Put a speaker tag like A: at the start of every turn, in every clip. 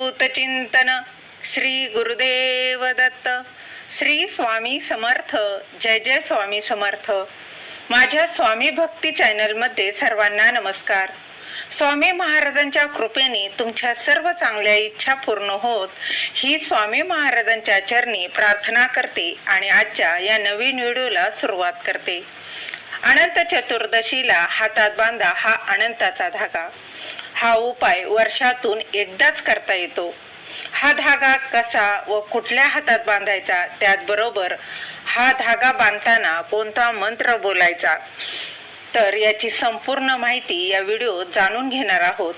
A: चिंतन श्री गुरुदेव दत्त श्री स्वामी समर्थ। जय जय स्वामी समर्थ। माझ्या स्वामी भक्ती चॅनलमध्ये सर्वांना नमस्कार. स्वामी महाराजांच्या कृपेने तुमच्या सर्व चांगल्या इच्छा पूर्ण होत ही स्वामी महाराजांच्या चरणी प्रार्थना करते आणि आजच्या या नवीन व्हिडिओला सुरुवात करते. अनंत चतुर्दशीला हातात बांधा हा अनंताचा धागा. हा उपाय वर्षातून एकदाच करता येतो. हा धागा कसा व कुठल्या हातात बांधायचा त्याचबरोबर हा धागा बांधताना कोणता मंत्र बोलायचा? तर याची संपूर्ण माहिती या व्हिडिओत जाणून घेणार आहोत.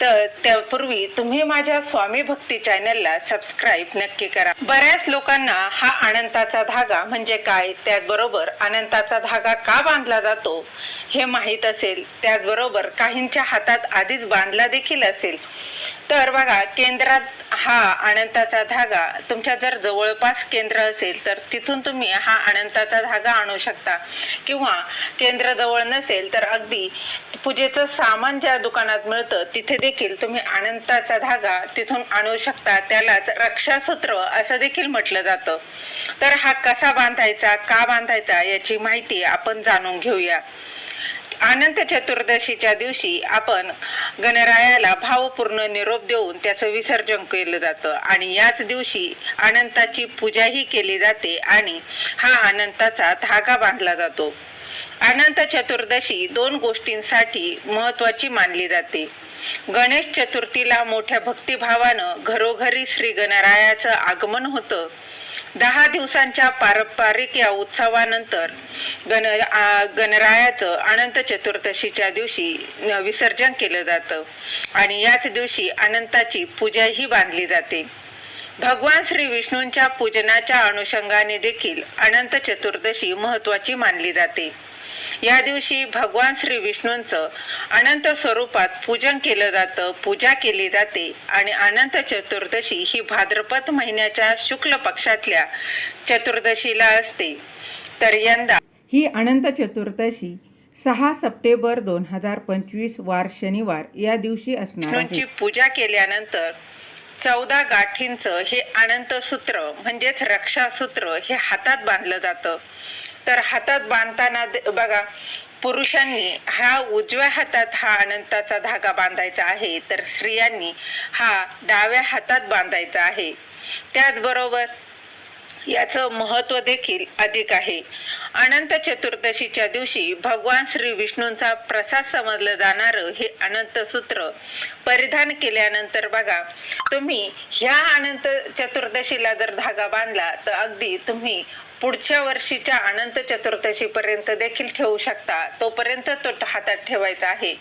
A: तर त्यापूर्वी तुम्ही माझ्या स्वामी भक्ती चॅनलला सबस्क्राईब नक्की करा. बऱ्याच लोकांना हा अनंताचा धागा म्हणजे काय? त्याचबरोबर अनंताचा धागा का बांधला जातो हे माहीत असेल. त्याचबरोबर काहींच्या हातात आधीच बांधला देखील असेल. तर बघा केंद्रात हा अनंताचा धागा तुमच्या जर जवळपास केंद्र असेल तर तिथून तुम्ही हा अनंताचा धागा आणू शकता. किंवा केंद्र जवळ नसेल तर अगदी पूजेचं सामान ज्या दुकानात मिळतं तिथे देखील तुम्ही अनंताचा धागा तिथून आणू शकता त्यालाच रक्षासूत्र असं देखील म्हटलं जातं. तर हा कसा बांधायचा का बांधायचा याची माहिती आपण जाणून घेऊया. अनंत चतुर्दशीच्या दिवशी आपण गणरायाला भावपूर्ण निरोप देऊन त्याचं विसर्जन केलं जातं आणि याच दिवशी अनंताची पूजाही केली जाते आणि हा अनंताचा धागा बांधला जातो. अनंत चतुर्दशी दोन गोष्टींसाठी महत्वाची मानली जाते. गणेश चतुर्थीला मोठ्या भक्तिभावानं घरोघरी श्री गणरायाचं आगमन होतं. दहा दिवसांच्या पारंपरिक या उत्सवानंतर गण गणरायाचं अनंत चतुर्दशीच्या दिवशी न- विसर्जन केलं जातं. आणि याच दिवशी अनंताची पूजाही बांधली जाते. भगवान श्री विष्णूंच्या पूजनाच्या अनुषंगाने देखील अनंत चतुर्दशी महत्वाची मानली जाते. या दिवशी भगवान श्री विष्णूंचं अनंत स्वरूपात पूजन केलं जातं पूजा केली जाते आणि अनंत चतुर्दशी ही भाद्रपद महिन्याच्या शुक्ल पक्षातल्या चतुर्दशीला असते. तर यंदा
B: ही अनंत चतुर्दशी सहा सप्टेंबर दोन हजार पंचवीस वार शनिवार या दिवशी असणार
A: पूजा केल्यानंतर चौदा गाठींचं हे अनंत सूत्र म्हणजेच रक्षासूत्र हे हातात बांधलं जातं. तर हातात बांधताना बघा पुरुषांनी हा उजव्या हातात हा अनंताचा धागा बांधायचा आहे तर स्त्रियांनी हा डाव्या हातात बांधायचा आहे. त्याचबरोबर याचं महत्त्व देखील अधिक आहे. अनंत चतुर्दशीच्या दिवशी भगवान श्री विष्णूंचा प्रसाद समजलं जाणारं हे अनंत सूत्र परिधान केल्यानंतर बघा तुम्ही ह्या अनंत चतुर्दशीला जर धागा बांधला तर अगदी तुम्ही पुढच्या वर्षीच्या अनंत चतुर्दशी पर्यंत देखील ठेवू शकता. तोपर्यंत तो हातात ठेवायचा आहे.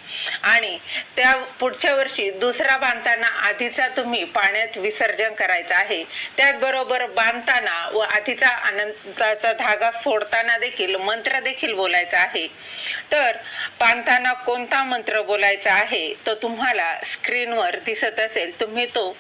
A: आणि त्या पुढच्या वर्षी दुसरा बांधताना आधीचा तुम्ही पाण्यात विसर्जन करायचा आहे. त्याचबरोबर बांधताना व आधीचा अनंताचा धागा सोडताना देखील मंत्र देखील बोलायचा आहे. तर बांधताना कोणता मंत्र बोलायचा आहे? तो तुम्हाला स्क्रीनवर दिसत असेल. तुम्ही तो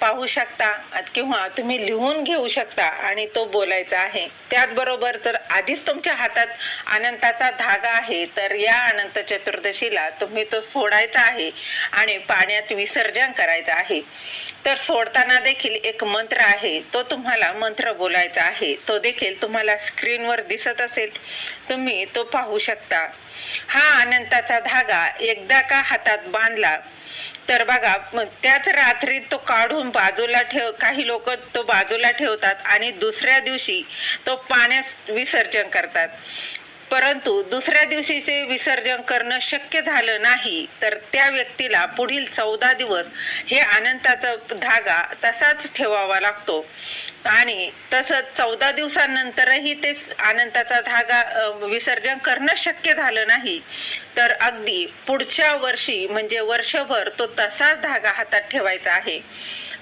A: पाहू शकता किंवा तुम्ही लिहून घेऊ शकता आणि तो बोलायचा आहे. त्याचबरोबर जर आधीच तुमच्या हातात अनंताचा धागा आहे तर या अनंत चतुर्दशीला तुम्ही तो सोडायचा आहे आणि पाण्यात विसर्जन करायचं आहे. तर सोडताना देखील एक मंत्र आहे तो तुम्हाला मंत्र बोलायचा आहे. तो देखील तुम्हाला स्क्रीनवर दिसत असेल. तुम्ही तो पाहू शकता. हा अनंताचा धागा एकदा का हातात बांधला तर बघा त्याच रात्री तो काढून बाजूला ठेव काही लोक तो बाजूला ठेवतात आणि दुसऱ्या दिवशी तो पाण्यात विसर्जन करतात. परंतु दुसऱ्या दिवशीचे विसर्जन करणं शक्य झालं नाही तर त्या व्यक्तीला पुढील चौदा दिवस हे अनंताचा धागा तसाच ठेवावा लागतो. आणि तसंच चौदा दिवसानंतरही ते अनंताचा धागा विसर्जन करणं शक्य झालं नाही. तर अगदी पुढच्या वर्षी म्हणजे वर्षभर तो तसाच धागा हातात ठेवायचा आहे.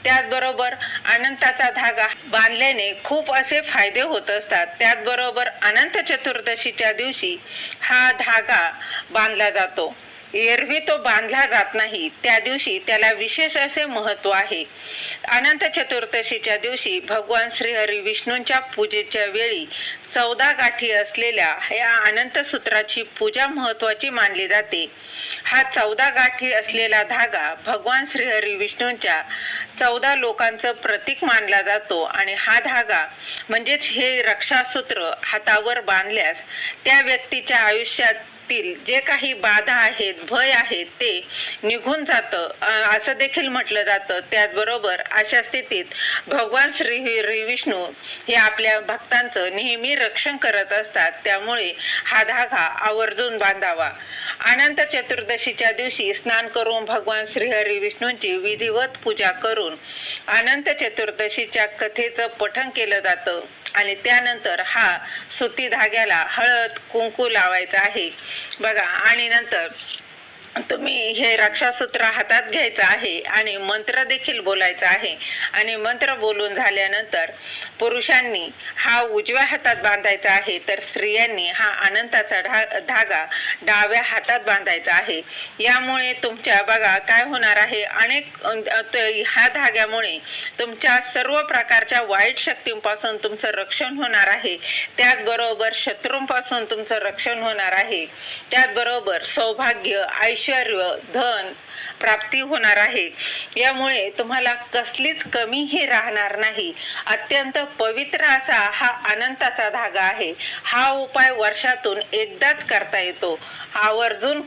A: त्याचबरोबर अनंताचा धागा बांधल्याने खूप असे फायदे होत असतात. त्याचबरोबर अनंत चतुर्दशीच्या दिवशी हा धागा बांधला जातो. एरवी तो बांधला जात नाही. त्या दिवशी त्याला विशेष असे महत्त्व आहे. अनंत चतुर्दशीच्या दिवशी भगवान श्रीहरी विष्णूंच्या पूजेच्या वेळी चौदा गाठी असलेल्या या अनंत सूत्राची पूजा महत्वाची मानली जाते. हा चौदा गाठी असलेला धागा भगवान श्रीहरी विष्णूंच्या चौदा लोकांचं प्रतीक मानला जातो आणि हा धागा म्हणजेच हे रक्षासूत्र हातावर बांधल्यास त्या व्यक्तीच्या आयुष्यात जे काही बाधा आहेत भय आहेत ते निघून जातं. असं देखील म्हटलं जातं. त्याचबरोबर अशा स्थितीत भगवान श्री हरी विष्णू हे आपल्या भक्तांचं नेहमी रक्षण करत असतात. त्यामुळे हा धागा आवर्जून बांधावा. अनंत चतुर्दशीच्या दिवशी स्नान करून भगवान श्रीहरी विष्णूंची विधिवत पूजा करून अनंत चतुर्दशीच्या कथेचं पठण केलं जातं. आणि त्यानंतर हा सुती धाग्याला हळद कुंकू लावायचा आहे. बघा आणि नंतर तुम्ही हे रक्षासूत्र हातात घ्यायचं आहे आणि मंत्र देखील बोलायचा आहे. आणि मंत्र बोलून झाल्यानंतर पुरुषांनी हा उजव्या हातात बांधायचा आहे तर स्त्रियांनी हा अनंताचा ढा- धागा डाव्या हातात बांधायचा आहे. यामुळे तुमच्या बघा काय होणार आहे? अनेक ह्या धाग्यामुळे तुमच्या सर्व प्रकारच्या वाईट शक्तींपासून तुमचं रक्षण होणार आहे. त्याचबरोबर शत्रूंपासून तुमचं रक्षण होणार आहे. त्याचबरोबर सौभाग्य आयुष्य ऐश्वर्य धन प्राप्ती होणार आहे. यामुळे तुम्हाला कसलीच कमीही राहणार नाही. अत्यंत पवित्र असा हा अनंताचा धागा आहे. हा उपाय वर्षातून एकदाच करता येतो. आवर्जून